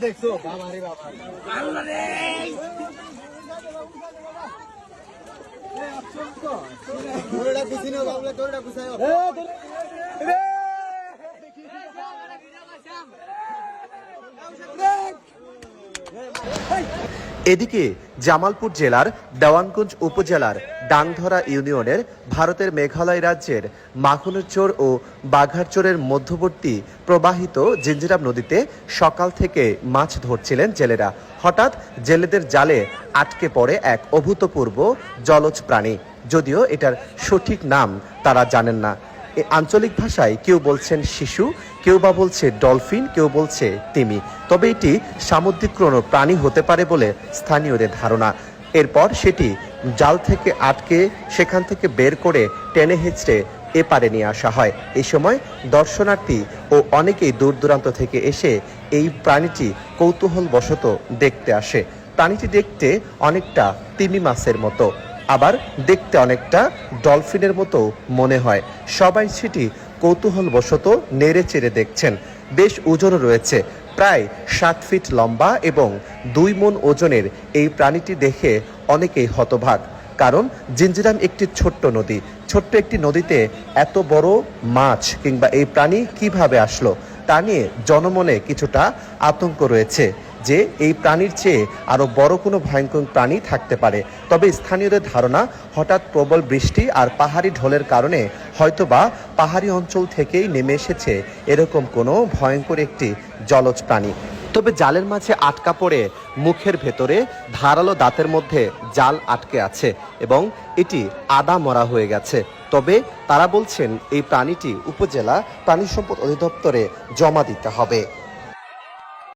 দেখছ বাবা রে বাবা তোরটা কুছিনো বাবলা তোরটা কুছায় এদিকে জামালপুর জেলার দেওয়ানগঞ্জ উপজেলার ডাংধরা ইউনিয়নের ভারতের মেঘালয় রাজ্যের মাখনুরচর ও বাঘারচরের মধ্যবর্তী প্রবাহিত জিঞ্জিরাম নদীতে সকাল থেকে মাছ ধরছিলেন জেলেরা। হঠাৎ জেলেদের জালে আটকে পড়ে এক অভূতপূর্ব জলজ প্রাণী। যদিও এটার সঠিক নাম তারা জানেন না। আঞ্চলিক ভাষায় কেউ বলছেন শিশু, কেউ বা বলছে ডলফিন, কেউ বলছে তিমি। তবে এটি সামুদ্রিক কোনো প্রাণী হতে পারে বলে স্থানীয়দের ধারণা। এরপর সেটি জাল থেকে আটকে সেখান থেকে বের করে টেনে হেঁচড়ে এপারে নিয়ে আসা হয়। এই সময় দর্শনার্থী ও অনেকেই দূর দূরান্ত থেকে এসে এই প্রাণীটি কৌতূহল বশত দেখতে আসে। প্রাণীটি দেখতে অনেকটা তিমি মাছের মতো। দেখতে অনেকটা ডলফিনের মতো মনে হয়। সবাই সেটি কৌতূহল বশত নেড়ে চেড়ে দেখছেন। বেশ ওজন রয়েছে, প্রায় সাত ফিট লম্বা এবং দুই মন ওজনের এই প্রাণীটি দেখে অনেকেই হতভাগ। কারণ জিঞ্জিরাম একটি ছোট্ট নদী। ছোট্ট একটি নদীতে এত বড় মাছ কিংবা এই প্রাণী কীভাবে আসলো, তা নিয়ে জনমনে কিছুটা আতঙ্ক রয়েছে। যে এই প্রাণীর চেয়ে আরও বড় কোনো ভয়ঙ্কর প্রাণী থাকতে পারে। তবে স্থানীয়দের ধারণা, হঠাৎ প্রবল বৃষ্টি আর পাহাড়ি ঢলের কারণে হয়তোবা পাহাড়ি অঞ্চল থেকেই নেমে এসেছে এরকম কোনো ভয়ঙ্কর একটি জলজ প্রাণী। তবে জালের মাঝে আটকা পড়ে মুখের ভেতরে ধারালো দাঁতের মধ্যে জাল আটকে আছে এবং এটি আদা মরা হয়ে গেছে। তবে তারা বলছেন, এই প্রাণীটি উপজেলা প্রাণী সম্পদ অধিদপ্তরে জমা দিতে হবে।